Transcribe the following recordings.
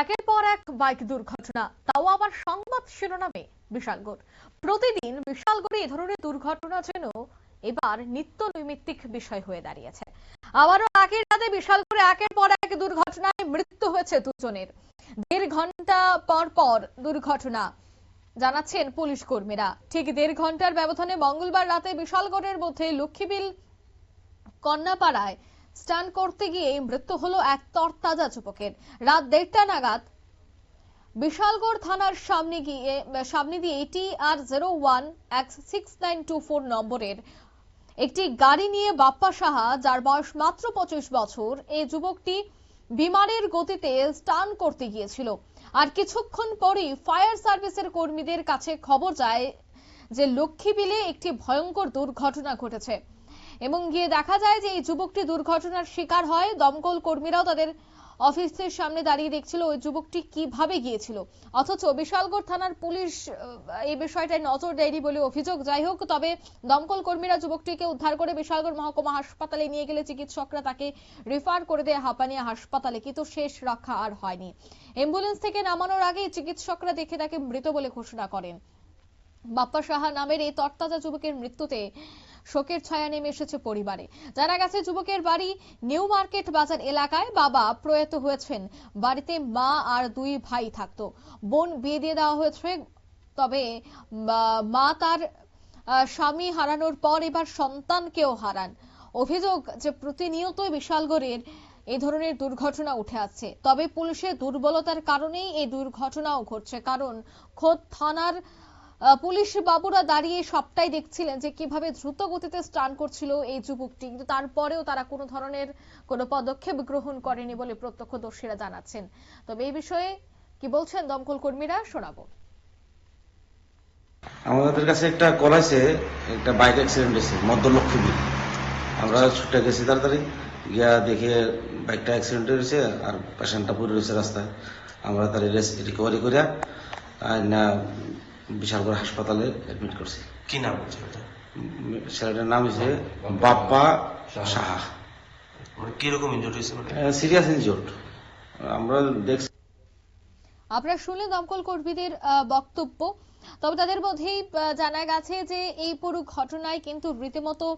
একের পর এক বাইক দুর্ঘটনা, তাও আবার সংবাদ শিরোনামে বিশালগড়। প্রতিদিন বিশালগড়ে এ ধরনের দুর্ঘটনা যেন এবার নিত্য নৈমিত্তিক বিষয় হয়ে দাঁড়িয়েছে। আবারও একই রাতে বিশালগড়ে একের পর এক দুর্ঘটনায় মৃত্যু হয়েছে দুজনের। দেড় ঘণ্টা পর পর দুর্ঘটনা, জানাচ্ছেন পুলিশ কর্মীরা। ঠিক দেড় ঘণ্টার ব্যবধানে মঙ্গলবার রাতে বিশালগড়ের মধ্যে লক্ষ্মীবিল কন্যাপাড়ায় স্টান করতে গিয়ে মৃত্যু হলো এক তরতাজা যুবকের। রাত দেড়টা নাগাদ বিশালগড় থানার সামনে গিয়ে, সামনে দিয়ে এটি আর জিরো ওয়ান এক নম্বরের একটি গাড়ি নিয়ে বাপ্পা সাহা, যার বয়স মাত্র পঁচিশ বছর এই যুবকটি বিমানের গতিতে স্টান করতে গিয়েছিল। আর কিছুক্ষণ পরেই ফায়ার সার্ভিসের কর্মীদের কাছে খবর যায় যে লক্ষ্মীবিলে একটি ভয়ঙ্কর দুর্ঘটনা ঘটেছে। এবং গিয়ে দেখা যায় যে এই যুবকটি দুর্ঘটনার শিকার হয়। দমকল কর্মীরাও তাদের অফিসের সামনে দাঁড়িয়ে দেখছিল ওই যুবকটি কীভাবে গিয়েছিল। অথচ বিশালগড় থানার পুলিশ এই বিষয়টায় নজর দেয়নি বলে অভিযোগ। যাই হোক, তবে দমকল কর্মীরা যুবকটিকে উদ্ধার করে বিশালগড় মহকুমা হাসপাতালে নিয়ে গেলে চিকিৎসকরা তাকে রেফার করে দেয় হাঁপানিয়া হাসপাতালে, কিন্তু শেষ রক্ষা আর হয়নি। অ্যাম্বুলেন্স থেকে নামানোর আগেই চিকিৎসকরা দেখে তাকে মৃত বলে ঘোষণা করেন। বাপ্পা সাহা নামের এই তরতাজা যুবকের মৃত্যুতে শোকের ছায়া নেমে এসেছে পরিবারে। জানা গেছে, যুবকের বাড়ি নিউ মার্কেট বাজার এলাকায় বাবা প্রয়াত হয়েছেন। বাড়িতে মা আর দুই ভাই থাকতো। বোন বিয়ে দিয়ে দেওয়া হয়েছে, তবে মা- তার স্বামী হারানোর পর এবার সন্তানকেও হারান। অভিযোগ যে প্রতিনিয়তই বিশালগড়ের এই ধরনের দুর্ঘটনা উঠে আসছে। তবে পুলিশের দুর্বলতার কারণেই এই দুর্ঘটনাও ঘটছে। কারণ খোদ থানার পুলিশ বাবুরা দাঁড়িয়ে সবটাই দেখছিলেন যে কীভাবে দ্রুত গতিতে স্টান করছিল এই যুবকটি। কিন্তু তারপরেও তারা কোনো ধরনের কোনো পদক্ষেপ গ্রহণ করেনি বলে প্রত্যক্ষদর্শীরা জানাচ্ছেন। তবে এই বিষয়ে কি বলছেন দমকল কর্মীরা, শোনাবো। আমাদের কাছে একটা কল আছে একটা বাইক অ্যাক্সিডেন্ট হয়েছে, মধ্যলক্ষ্মী আমরা ছুটে গেছি তাড়াতাড়ি, গিয়া দেখে বাইকটা অ্যাক্সিডেন্ট হয়েছে আর পেশেন্টটা পড়ে রয়েছে রাস্তায়। আমরা তার রিকভারি করিয়া না বিশালগড় হাসপাতালে অ্যাডমিট করছি। কি নাম ছেলেটার নাম হচ্ছে বাপ্পা সাহা। কীরকম ইনজুরি হয়েছে সিরিয়াস ইনজোর্ড আমরা দেখছি। আপনারা শুনলেন দমকল কর্মীদের বক্তব্য। তবে তাদের মধ্যেই জানা গেছে যে এই পুরো ঘটনায় কিন্তু রীতিমতো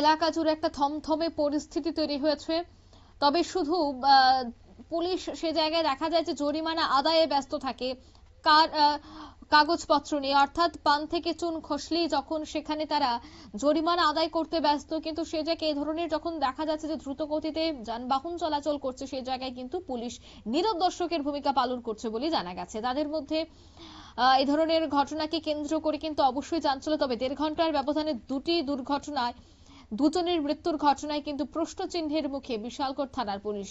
এলাকা জুড়ে একটা থমথমে পরিস্থিতি তৈরি হয়েছে। তবে শুধু আহ, পুলিশ সে জায়গায় দেখা যায় যে জরিমানা আদায়ে ব্যস্ত থাকে। কাগজপত্র নিয়ে, অর্থাৎ পান থেকে চুন খসলেই যখন সেখানে তারা জরিমানা আদায় করতে ব্যস্ত, কিন্তু সে জায়গায় এই ধরনের যখন দেখা যাচ্ছে যে দ্রুত গতিতে যানবাহন চলাচল করছে সেই জায়গায় কিন্তু পুলিশ নীরব দর্শকের ভূমিকা পালন করছে বলে জানা গেছে। তাদের মধ্যে এই ধরনের ঘটনাকে কেন্দ্র করে কিন্তু অবশ্যই চাঞ্চল্য, তবে দেড় ঘণ্টার ব্যবধানে দুটি দুর্ঘটনায়, দুজনের মৃত্যুর ঘটনায় কিন্তু প্রশ্ন চিহ্নের মুখে বিশালগড় থানার পুলিশ